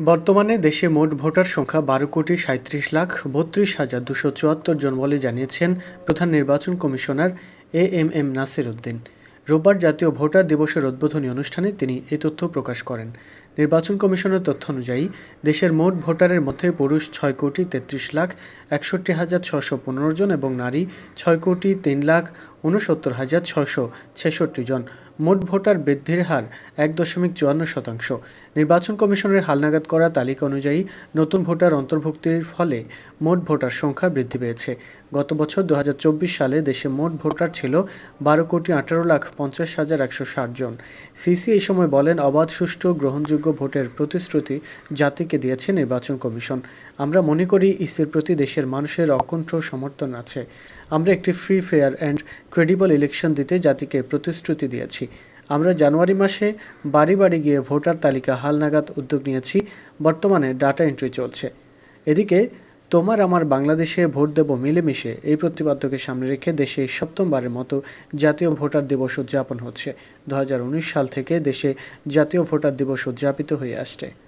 বর্তমানে দেশে মোট ভোটার সংখ্যা বারো কোটি সাঁত্রিশ লাখ বত্রিশ হাজার দুশো চুয়াত্তর জন বলে জানিয়েছেন প্রধান নির্বাচন commissioner A M M Nasir Uddin. রোববার জাতীয় ভোটার দিবসের উদ্বোধনী অনুষ্ঠানে তিনি এই তথ্য প্রকাশ করেন। নির্বাচন কমিশনের তথ্য অনুযায়ী, দেশের মোট ভোটারের মধ্যে পুরুষ ছয় কোটি তেত্রিশ লাখ একষট্টি হাজার ছশো পনেরো জন এবং নারী ছয় কোটি তিন লাখ উনসত্তর হাজার ছশো ছেষট্টি জন। মোট ভোটার বৃদ্ধির হার এক দশমিক চুয়ান্ন শতাংশ। নির্বাচন কমিশনের হালনাগাদ করা তালিকা অনুযায়ী নতুন ভোটার অন্তর্ভুক্তির ফলে মোট ভোটার সংখ্যা বৃদ্ধি পেয়েছে। গত বছর দু হাজার চব্বিশ সালে দেশে মোট ভোটার ছিল বারো কোটি আঠারো লাখ পঞ্চাশ হাজার একশো ষাট জন। সিসি এই সময় বলেন, অবাধ, সুষ্ঠু, গ্রহণযোগ্য ভোটের প্রতিশ্রুতি জাতিকে দিয়েছে নির্বাচন কমিশন। আমরা মনে করি, ইসির প্রতি দেশের মানুষের অকণ্ঠ সমর্থন আছে। আমরা একটি free fair and credible election দিতে জাতিকে প্রতিশ্রুতি দিয়েছি। আমরা জানুয়ারি মাসে বাড়ি বাড়ি গিয়ে ভোটার তালিকা হালনাগাদ উদ্যোগ নিয়েছি। বর্তমানে ডাটা এন্ট্রি চলছে। এদিকে, তোমার আমার বাংলাদেশে ভোট দেব মিলেমিশে এই প্রতিপাদ্যকে সামনে রেখে দেশে সপ্তমবারের মতো জাতীয় ভোটার দিবস উদযাপন হচ্ছে। দু হাজার উনিশ সাল থেকে দেশে জাতীয় ভোটার দিবস উদযাপিত হয়ে আসছে।